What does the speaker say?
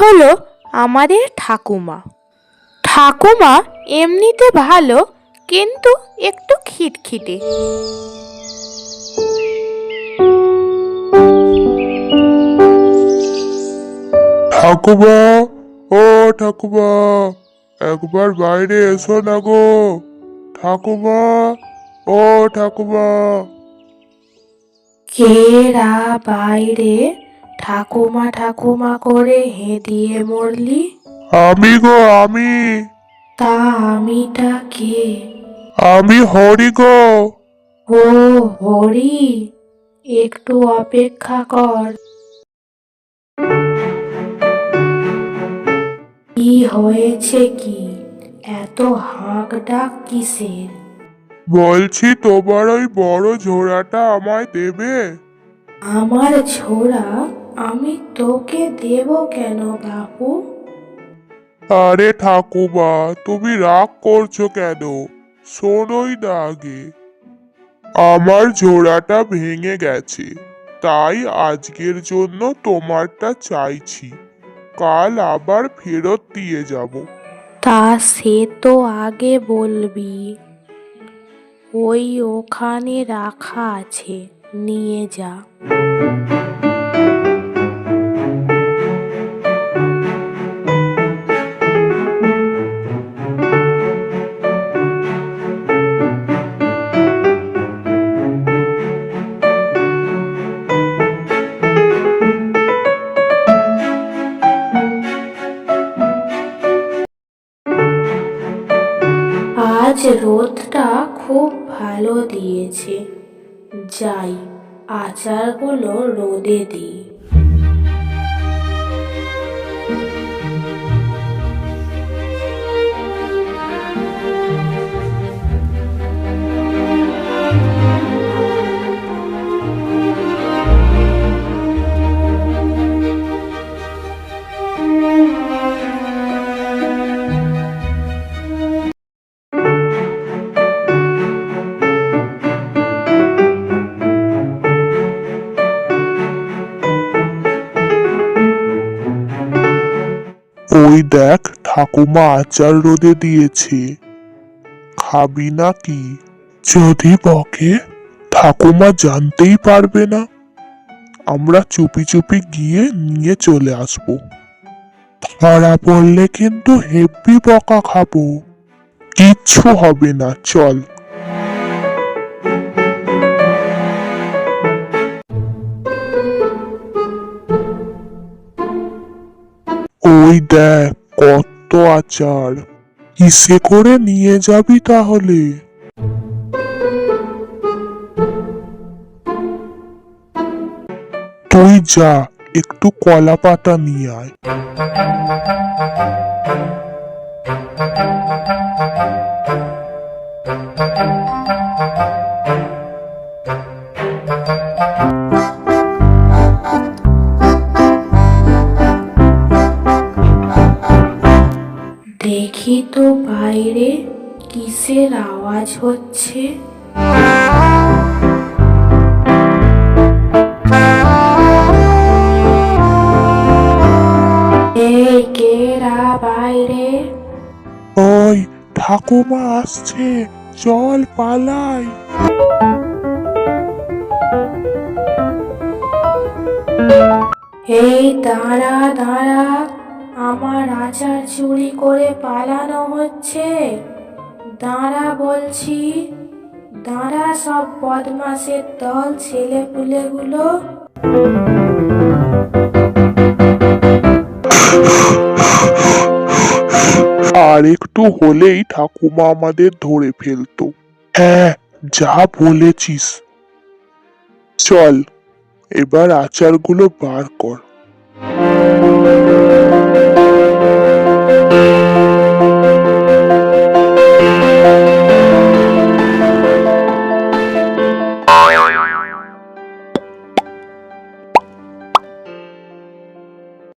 হলো আমাদের ঠাকুমা। ঠাকুমা এমনিতে ভালো কিন্তু একটু খিটখিটে। ঠাকুমা ও ঠাকুমা একবার বাইরে এসো না গো। ঠাকুমা ও ঠাকুমা। কেরা বাইরে ঠাকুমা ঠাকুমা করে হেদিয়ে মরলি। আমি গো আমি। তা আমিটা কে? আমি হরি গো। ও হরি একটু অপেক্ষা কর। কি হয়েছে কি? এত হাঁক ডাক কিসের? বলছি তোমার ওই বড় ঝোড়াটা আমায় দেবে? আমার ছোড়া আমি তোকে দেব কেন বাপু? আরে ঠাকুমা তুমি রাগ করছ কেন? শোনোই না আগে। আমার জোড়াটা ভেঙে গেছে তাই আজকের জন্য তোমারটা চাইছি। কাল আবার ফেরত দিয়ে যাব। তা সে তো আগে বলবি। ওই ওখানে রাখা আছে নিয়ে যা। আজ রোদটা খুব ভালো দিয়েছে। যাই আচারগুলো রোদে দিই। ওই দেখ ঠাকুমা আচার রোদে দিয়েছে। খাবি না কি যদি বকে, ঠাকুমা জানতেই পারবে না। আমরা চুপি চুপি গিয়ে নিয়ে চলে আসব। ধরা পড়লে কিন্তু হেব্বি বকা খাব। কিচ্ছু হবে না, চল। ওই দেখ, কত আচার। কিসে করে নিয়ে যাবি তাহলে? তুই যা, একটু কলা পাতা নিয়ে আয়। দেখি তো বাইরে কিসের আওয়াজ হচ্ছে। এই কেরা বাইরে? ওই ঠাকুমা আসছে চল পালাই। এই দাঁড়া দাঁড়া। আমার আচার চুরি করে পালানো হচ্ছে। দাঁড়া বলছি, দাঁড়া সব বদমাসের দল ছেলে পুলেগুলো আর একটু হলেই ঠাকুমা আমাদের ধরে ফেলতো। হ্যাঁ যা বলেছিস। চল, এবার আচারগুলো বার কর।